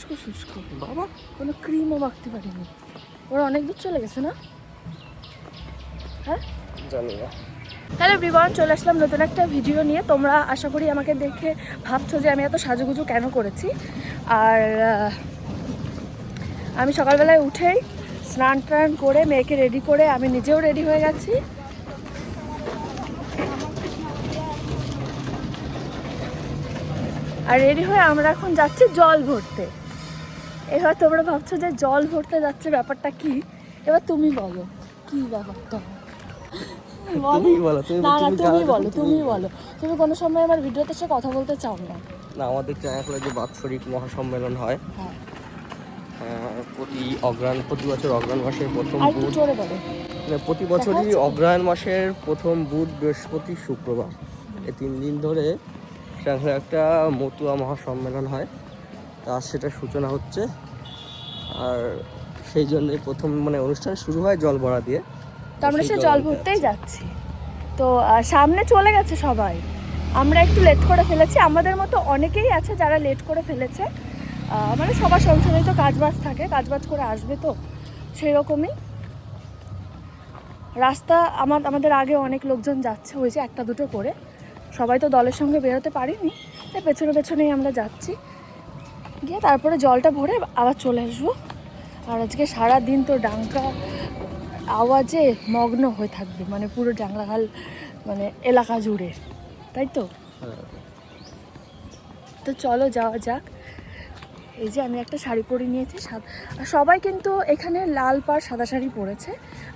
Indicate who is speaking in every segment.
Speaker 1: শুষ্ক শুষ্ক।
Speaker 2: বাবা
Speaker 1: কোনো ক্রিমও মাখতে পারিনি। ওরা অনেক দূর চলে গেছে না? হ্যাঁ?
Speaker 2: জানি না।
Speaker 1: হ্যালো এভরিওয়ান চলে আসলাম নতুন একটা ভিডিও নিয়ে। তোমরা আশা করি আমাকে দেখে ভাবছ যে আমি এত সাজুগুজু কেন করেছি। আর আমি সকালবেলায় উঠেই স্নান টান করে মেয়েকে রেডি করে আমি নিজেও রেডি হয়ে গেছি। আর রেডি হয়ে আমরা এখন যাচ্ছি জল ভরতে। এবার তোমরা ভাবছ যে জল ভরতে যাচ্ছে ব্যাপারটা কি? এবার তুমি বলো। কি ব্যাপারটা বলো।
Speaker 2: তুমি বলো, তুমি-
Speaker 1: না না
Speaker 2: তুমি
Speaker 1: তুমি বলো
Speaker 2: তুমি বলো।
Speaker 1: কোনো সময় আমার ভিডিওতে সে কথা বলতে চাও না?
Speaker 2: না আমাদের যে বাৎসরিক মহাসম্মেলন হয়
Speaker 1: হ্যাঁ।
Speaker 2: প্রতি অগ্রাণ প্রতি বছর অগ্রাণ মাসের প্রথম বুধ মানে প্রতি বছরই
Speaker 1: যাচ্ছে?
Speaker 2: অগ্রহায়ণ মাসের প্রথম বুধ বৃহস্পতি শুক্রবার। এই তিন দিন ধরে একটা মতুয়া মহাসম্মেলন হয়। তা সেটা সূচনা হচ্ছে আর সেই জন্য প্রথম মানে অনুষ্ঠান শুরু হয় জল ভরা দিয়ে।
Speaker 1: তো আমরা সে
Speaker 2: জল
Speaker 1: ভরতেই যাচ্ছি। তো সামনে চলে গেছে সবাই। আমরা একটু লেট করে ফেলেছি। আমাদের মতো অনেকেই আছে যারা লেট করে ফেলেছে। মানে সবার সংসারে তো কাজবাজ থাকে কাজবাজ করে আসবে তো সেই রকমই রাস্তা আমার আমাদের আগে অনেক লোকজন যাচ্ছে হয়েছে একটা দুটো করে। সবাই তো দলের সঙ্গে বেরোতে পারিনি তাই পেছনে পেছনেই আমরা যাচ্ছি। গিয়ে তারপরে জলটা ভরে আবার চলে আসব। আর আজকে সারা দিন তো ডাঙ্কা আওয়াজে মগ্ন হয়ে থাকবে মানে পুরো ডাংরাখাল মানে এলাকা জুড়ে, তাই তো। তো চলো যাওয়া যাক। এই যে আমি একটা শাড়ি পরে নিয়েছি আর সবাই কিন্তু এখানে লাল পাড় সাদা শাড়ি পরেছে,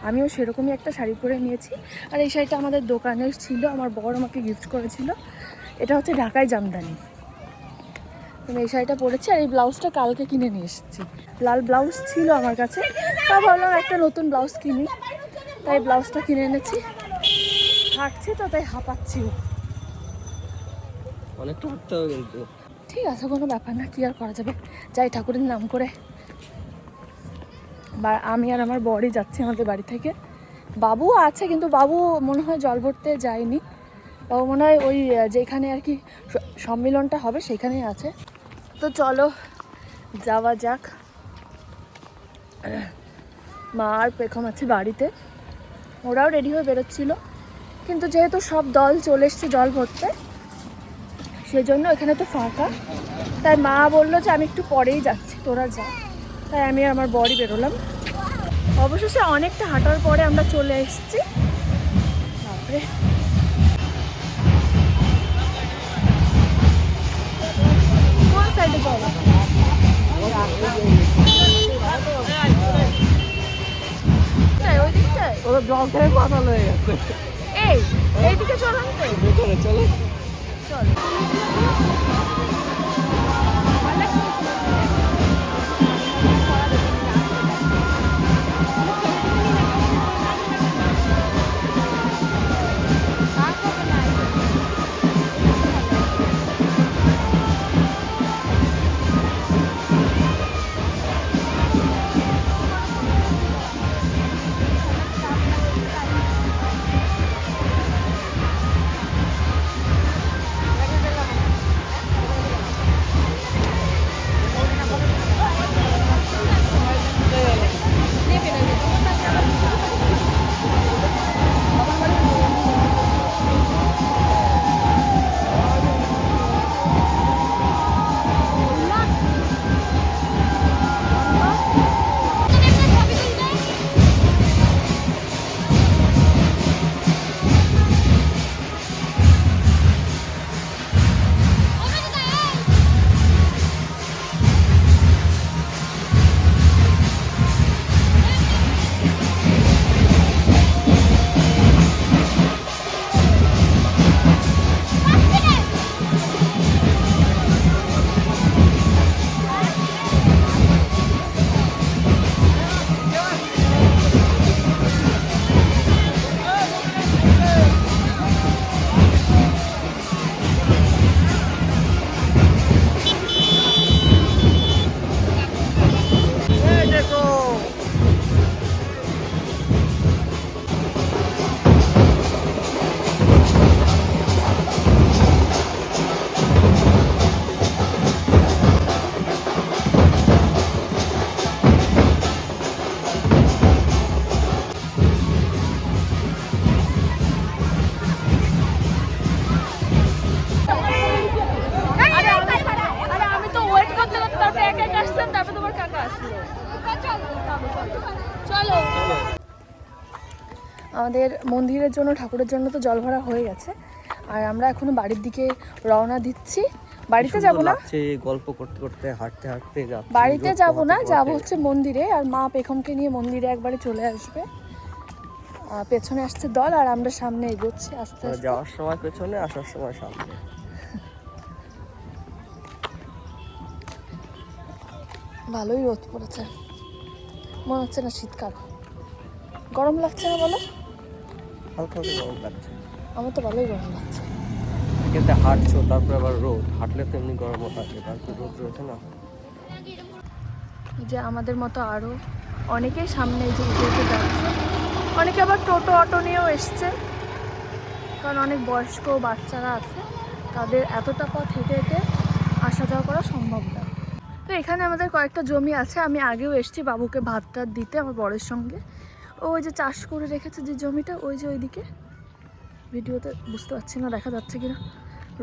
Speaker 1: আমিও সেরকমই একটা শাড়ি পরে নিয়েছি। আর এই শাড়িটা আমাদের দোকানের ছিল, আমার বর আমাকে গিফট করেছিল, এটা হচ্ছে ঢাকায় জামদানি। আমি এই শাড়িটা পরেছি আর এই ব্লাউজটা কালকে কিনে নিয়ে এসেছি। লাল ব্লাউজ ছিল আমার কাছে। তা ভাবলাম একটা নতুন ব্লাউজ কিনি। তাই ব্লাউজটা কিনে এনেছি। হাঁটছি তো তাই হাঁপাচ্ছিও
Speaker 2: অনেকটা হাঁটতে হবে কিন্তু।
Speaker 1: ঠিক আছে কোনো ব্যাপার না কি আর করা যাবে? যাই ঠাকুরের নাম করে। বা আমি আর আমার বরই যাচ্ছি আমাদের বাড়ি থেকে। বাবু আছে কিন্তু বাবু মনে হয় জল ভরতে যায়নি। বাবু মনে হয় ওই যেখানে আর কি সম্মিলনটা হবে সেখানেই আছে। তো চলো, যাওয়া যাক। মা আর পেখম আছে বাড়িতে। ওরাও রেডি হয়ে বেরোচ্ছিল। কিন্তু যেহেতু সব দল চলে এসছে জল ভরতে, সেজন্য এখানে তো ফাঁকা। তাই মা বলল যে আমি একটু পরেই যাচ্ছি, তোরা যা। তাই আমি আর আমার বরই বেরোলাম। অবশেষে অনেকটা হাঁটার পরে আমরা চলে এসেছি। তারপরে সাইডে দিকটায়
Speaker 2: ওরা জল খেয়ে পাতাল হয়ে গেছে।
Speaker 1: এই এইদিকে
Speaker 2: চলো। চলো।
Speaker 1: চল। আমাদের মন্দিরের জন্য ঠাকুরের জন্য তো জল ভরা হয়ে গেছে। আর আমরা এখনও বাড়ির দিকে রওনা দিচ্ছি। বাড়িতে যাব না?
Speaker 2: গল্প করতে করতে হাঁটতে হাঁটতে
Speaker 1: বাড়িতে যাব না যাব হচ্ছে মন্দিরে আর মা পেখমকে নিয়ে মন্দিরে একবারে চলে আসবে। পেছনে আসছে দল আর আমরা সামনে এগোচ্ছি আস্তে আস্তে।
Speaker 2: যাওয়ার সময় পেছনে আসার সময় সামনে।
Speaker 1: ভালোই রোদ পড়েছে। মনে হচ্ছে না শীতকাল। গরম লাগছে না বলো?
Speaker 2: হালকা হালকা গরম লাগছে।
Speaker 1: আমার তো ভালোই গরম লাগছে।
Speaker 2: কিন্তু হাঁটছো তারপর আবার রোদ। হাঁটলে তো এমনি গরমও থাকে তারপর রোদ রয়েছে না?
Speaker 1: যে আমাদের মতো আরও অনেকেই সামনে যে উঠে যাচ্ছে অনেকে আবার টোটো অটো নিয়েও এসছে। কারণ অনেক বয়স্ক বাচ্চারা আছে তাদের এতটা পথ হেঁটে হেঁটে আসা যাওয়া করা সম্ভব না। তো এখানে আমাদের কয়েকটা জমি আছে আমি আগেও এসেছি বাবুকে ভাত টাত দিতে আমার বরের সঙ্গে। ওই যে চাষ করে রেখেছে যে জমিটা, ওই যে ওইদিকে। ভিডিওতে বুঝতে পারছি না, দেখা যাচ্ছে কিনা।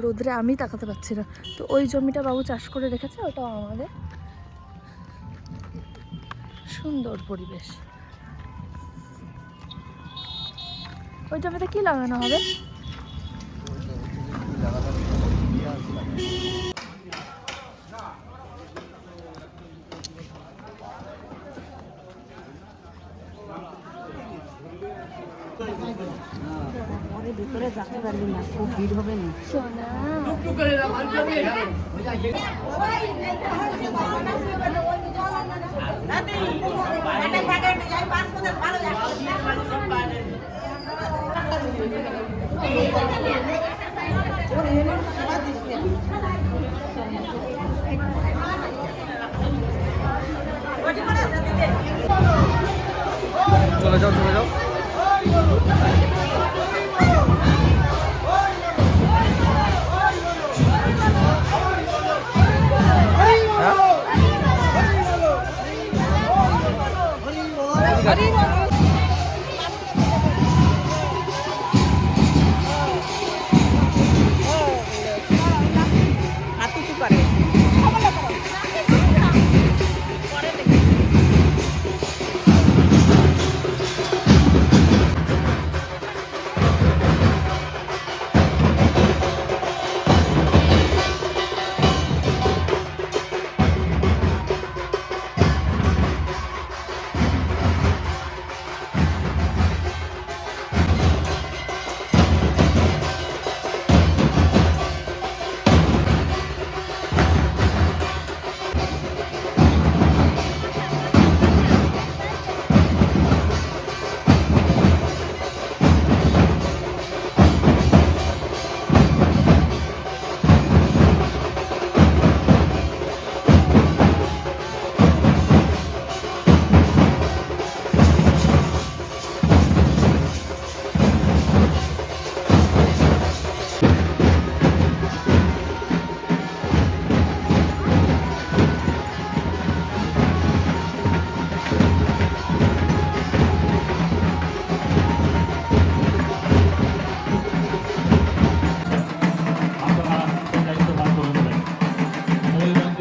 Speaker 1: রোদ্রে আমি তাকাতে পারছি না। তো ওই জমিটা বাবু চাষ করে রেখেছে ওটাও আমাদের সুন্দর পরিবেশ। ওই জমিতে কি লাগানো হবে?
Speaker 3: ভিতরে যেতে পারবি না খুব ভিড় হবে না।
Speaker 2: চলে যাও চলে যাও।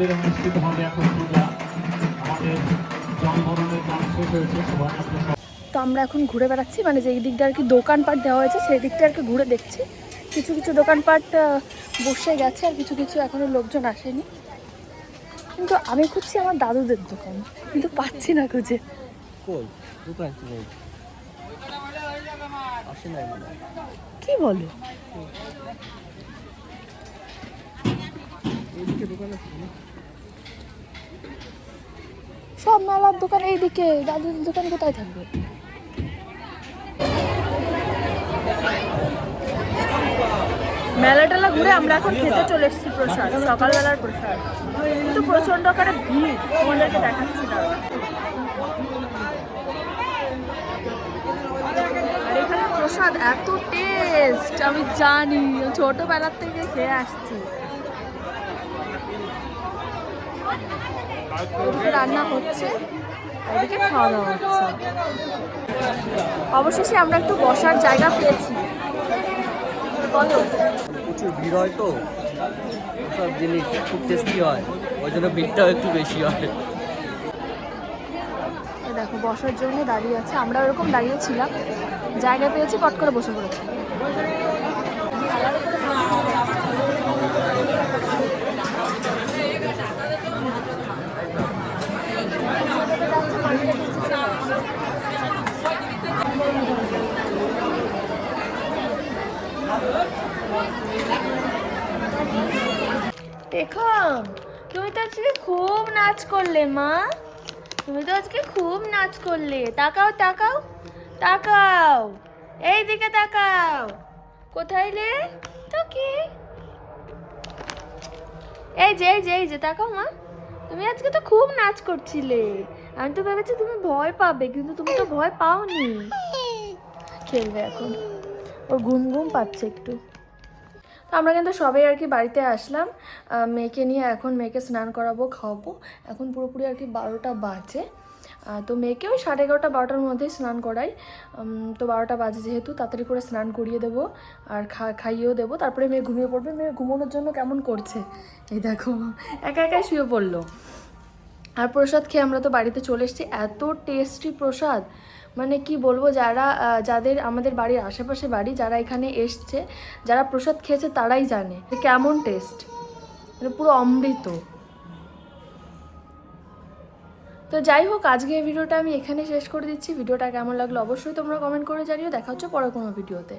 Speaker 4: মন্দিরে অনুষ্ঠিত হবে এখন পূজা। আমাদের জল ভরণের কাজ শেষ হয়েছে সবাই
Speaker 1: তো আমরা এখন ঘুরে বেড়াচ্ছি মানে যে এই দিকটা আর কি দোকানপাট দেওয়া হয়েছে সেই দিকটা আর কি ঘুরে দেখছি। কিছু কিছু দোকানপাট বসে গেছে আর কিছু কিছু এখনও লোকজন আসেনি। কিন্তু আমি খুঁজছি আমার দাদুদের দোকান কিন্তু পাচ্ছি না খুঁজে।
Speaker 2: কি
Speaker 1: বলো?
Speaker 2: দোকান আছে?
Speaker 1: সব মেলার দোকান এইদিকে দাদুদের দোকান কোথায় থাকবে? মেলা টেলা ঘুরে আমরা এখন খেতে চলে এসেছি প্রসাদ, সকালবেলার প্রসাদ। কিন্তু প্রচণ্ড আকারে ভিড়, তোমাদেরকে দেখাচ্ছি না। এখানে প্রসাদ এত টেস্ট আমি জানি, ছোটবেলার থেকে খেয়ে আসছি। রান্না হচ্ছে এদিকে খাওয়া দাওয়া হচ্ছে। অবশেষে আমরা একটু বসার জায়গা পেয়েছি। বলো।
Speaker 2: প্রচুর ভিড় হয় তো সব জিনিস খুব টেস্টি হয় ওই জন্য ভিড়টাও একটু বেশি হয়।
Speaker 1: দেখো বসার জন্য দাঁড়িয়ে আছে। আমরা ওরকম দাঁড়িয়ে ছিলাম জায়গা পেয়েছি পট করে বসে পড়েছি। দেখম তুমি তো আজকে খুব নাচ করলে, মা। তুমি তো আজকে খুব নাচ করলে। তাকাও তাকাও তাকাও। এই দিকে তাকাও। কোথায় রে তো এই যে এই যে এই যে, তাকাও, মা। তুমি আজকে তো খুব নাচ করছিলে। আমি তো ভেবেছি তুমি ভয় পাবে, কিন্তু তুমি তো ভয় পাওনি। খেলবে এখন। ওর ঘুম ঘুম পাচ্ছে একটু। আমরা কিন্তু সবাই আর কি বাড়িতে আসলাম। মেয়েকে নিয়ে এখন মেয়েকে স্নান করাবো, খাওয়াবো। এখন পুরোপুরি আর কি বারোটা বাজে। তো মেয়েকে ওই সাড়ে এগারোটা, বারোটার মধ্যেই স্নান করাই। তো বারোটা বাজে যেহেতু, তাড়াতাড়ি করে স্নান করিয়ে দেবো আর খা, খাইয়েও দেবো। তারপরে মেয়ে ঘুমিয়ে পড়বে। মেয়ে ঘুমানোর জন্য কেমন করছে? এই দেখো, একা একাই শুয়ে পড়ল। আর প্রসাদ খেয়ে আমরা তো বাড়িতে চলে এসেছি। এত টেস্টি প্রসাদ। মানে কি বলব, যারা যাদের আমাদের বাড়ির আশেপাশে বাড়ি, যারা এখানে এসছে, যারা প্রসাদ খেয়েছে তারাই জানে কেমন টেস্ট মানে পুরো অমৃত। তো যাই হোক, আজকে ভিডিওটা আমি এখানে শেষ করে দিচ্ছি। ভিডিওটা কেমন লাগল অবশ্যই তোমরা কমেন্ট করে জানিও। দেখা হচ্ছে পরে কোনো ভিডিওতে।